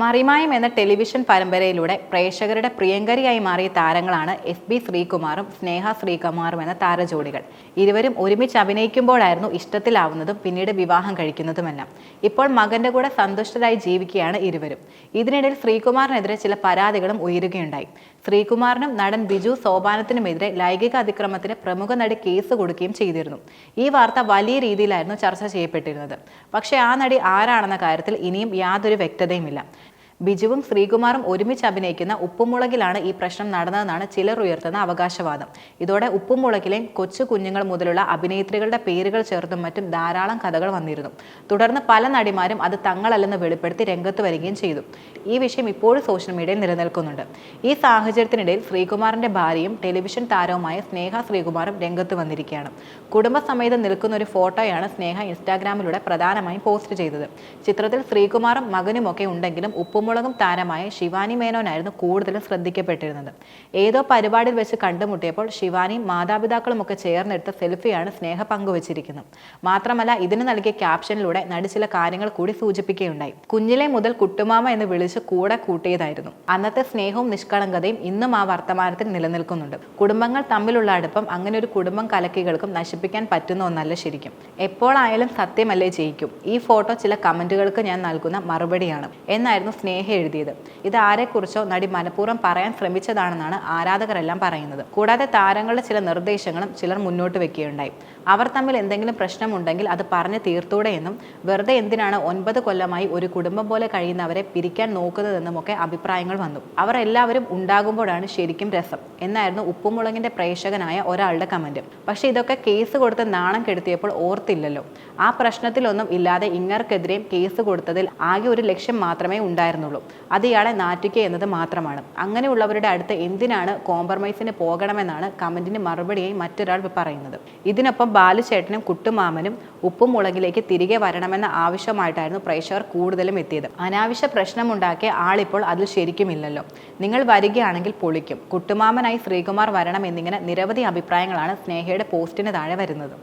മറിമായം എന്ന ടെലിവിഷൻ പരമ്പരയിലൂടെ പ്രേക്ഷകരുടെ പ്രിയങ്കരിയായി മാറിയ താരങ്ങളാണ് എഫ് ബി ശ്രീകുമാറും സ്നേഹ ശ്രീകുമാറും എന്ന താരജോഡികൾ. ഇരുവരും ഒരുമിച്ച് അഭിനയിക്കുമ്പോഴായിരുന്നു ഇഷ്ടത്തിലാവുന്നതും പിന്നീട് വിവാഹം കഴിക്കുന്നതുമെല്ലാം. ഇപ്പോൾ മകന്റെ കൂടെ സന്തുഷ്ടരായി ജീവിക്കുകയാണ് ഇരുവരും. ഇതിനിടയിൽ ശ്രീകുമാറിനെതിരെ ചില പരാതികളും ഉയരുകയുണ്ടായി. ശ്രീകുമാറിനും നടൻ ബിജു സോപാനത്തിനുമെതിരെ ലൈംഗിക അതിക്രമത്തിന് പ്രമുഖ നടി കേസ് കൊടുക്കുകയും ചെയ്തിരുന്നു. ഈ വാർത്ത വലിയ രീതിയിലായിരുന്നു ചർച്ച ചെയ്യപ്പെട്ടിരുന്നത്. പക്ഷേ ആ നടി ആരാണെന്ന കാര്യത്തിൽ ഇനിയും യാതൊരു വ്യക്തതയുമില്ല. ബിജുവും ശ്രീകുമാറും ഒരുമിച്ച് അഭിനയിക്കുന്ന ഉപ്പുമുളകിലാണ് ഈ പ്രശ്നം നടന്നതെന്നാണ് ചിലർ ഉയർത്തുന്ന അവകാശവാദം. ഇതോടെ ഉപ്പുമുളകിലെ കൊച്ചു കുഞ്ഞുങ്ങൾ മുതലുള്ള അഭിനേത്രികളുടെ പേരുകൾ ചേർത്തും മറ്റും ധാരാളം കഥകൾ വന്നിരുന്നു. തുടർന്ന് പല നടിമാരും അത് തങ്ങളല്ലെന്ന് വെളിപ്പെടുത്തി രംഗത്ത് വരികയും ചെയ്തു. ഈ വിഷയം ഇപ്പോഴും സോഷ്യൽ മീഡിയയിൽ നിലനിൽക്കുന്നുണ്ട്. ഈ സാഹചര്യത്തിനിടയിൽ ശ്രീകുമാറിന്റെ ഭാര്യയും ടെലിവിഷൻ താരവുമായ സ്നേഹ ശ്രീകുമാറും രംഗത്ത് വന്നിരിക്കുകയാണ്. കുടുംബസമേതം നിൽക്കുന്ന ഒരു ഫോട്ടോയാണ് സ്നേഹ ഇൻസ്റ്റാഗ്രാമിലൂടെ പ്രധാനമായും പോസ്റ്റ് ചെയ്തത്. ചിത്രത്തിൽ ശ്രീകുമാറും മകനുമൊക്കെ ഉണ്ടെങ്കിലും ഉപ്പുമുളകും താരമായ ശിവാനി മേനോനായിരുന്നു കൂടുതലും ശ്രദ്ധിക്കപ്പെട്ടിരുന്നത്. ഏതോ പരിപാടിയിൽ വെച്ച് കണ്ടുമുട്ടിയപ്പോൾ ശിവാനിയും മാതാപിതാക്കളും ഒക്കെ ചേർന്നെടുത്ത സെൽഫിയാണ് സ്നേഹ പങ്കുവച്ചിരിക്കുന്നത്. മാത്രമല്ല ഇതിന് നൽകിയ ക്യാപ്ഷനിലൂടെ നടി ചില കാര്യങ്ങൾ കൂടി സൂചിപ്പിക്കുകയുണ്ടായി. കുഞ്ഞിലെ മുതൽ കുട്ടുമാമ എന്ന് വിളിച്ച് കൂടെ കൂട്ടിയതായിരുന്നു. അന്നത്തെ സ്നേഹവും നിഷ്കളങ്കതയും ഇന്നും ആ വർത്തമാനത്തിൽ നിലനിൽക്കുന്നുണ്ട്. കുടുംബങ്ങൾ തമ്മിലുള്ള അടുപ്പം അങ്ങനെ ഒരു കുടുംബം കലക്കികൾക്കും നശിപ്പിക്കാൻ പറ്റുന്ന ഒന്നല്ല ശരിക്കും. എപ്പോഴായാലും സത്യമല്ലേ ജയിക്കും. ഈ ഫോട്ടോ ചില കമന്റുകൾക്ക് ഞാൻ നൽകുന്ന മറുപടിയാണ്. എന്നായിരുന്നു സ്നേഹ എഴുതിയത്. ഇത് ആരെക്കുറിച്ചോ നടി മനഃപൂർവം പറയാൻ ശ്രമിച്ചതാണെന്നാണ് ആരാധകരെല്ലാം പറയുന്നത്. കൂടാതെ താരങ്ങളുടെ ചില നിർദ്ദേശങ്ങളും ചിലർ മുന്നോട്ട് വെക്കുകയുണ്ടായി. അവർ തമ്മിൽ എന്തെങ്കിലും പ്രശ്നമുണ്ടെങ്കിൽ അത് പറഞ്ഞ് തീർത്തൂടെ എന്നും വെറുതെ എന്തിനാണ് ഒൻപത് കൊല്ലമായി ഒരു കുടുംബം പോലെ കഴിയുന്നവരെ പിരിക്കാൻ നോക്കുന്നതെന്നുമൊക്കെ അഭിപ്രായങ്ങൾ വന്നു. അവർ എല്ലാവരും ഉണ്ടാകുമ്പോഴാണ് ശരിക്കും രസം. എന്നായിരുന്നു ഉപ്പുമുളകിന്റെ പ്രേക്ഷകനായ ഒരാളുടെ കമന്റ്. പക്ഷേ ഇതൊക്കെ കേസ് കൊടുത്ത് നാണം കെടുത്തിയപ്പോൾ ഓർത്തില്ലല്ലോ. ആ പ്രശ്നത്തിലൊന്നും ഇല്ലാതെ ഇങ്ങർക്കെതിരെയും കേസ് കൊടുത്തതിൽ ആകെ ഒരു ലക്ഷ്യം മാത്രമേ ഉണ്ടായിരുന്നുള്ളൂ അത് ഇയാളെ നാറ്റിക്കുക എന്നത് മാത്രമാണ്. അങ്ങനെയുള്ളവരുടെ അടുത്ത് എന്തിനാണ് കോംപ്രമൈസിന് പോകണമെന്നാണ് കമന്റിന് മറുപടിയായി മറ്റൊരാൾ പറയുന്നത്. ഇതിനൊപ്പം ബാലുചേട്ടനും കുട്ടുമാമനും ഉപ്പും മുളകിലേക്ക് തിരികെ വരണമെന്ന ആവശ്യമായിട്ടായിരുന്നു പ്രേക്ഷകർ കൂടുതലും എത്തിയത്. അനാവശ്യ പ്രശ്നമുണ്ടാക്കിയ ആളിപ്പോൾ അതിൽ ശരിക്കുമില്ലല്ലോ. നിങ്ങൾ വരികയാണെങ്കിൽ പൊളിക്കും. കുട്ടുമാമനായി ശ്രീകുമാർ വരണം എന്നിങ്ങനെ നിരവധി അഭിപ്രായങ്ങളാണ് സ്നേഹയുടെ പോസ്റ്റിന് താഴെ വരുന്നത്.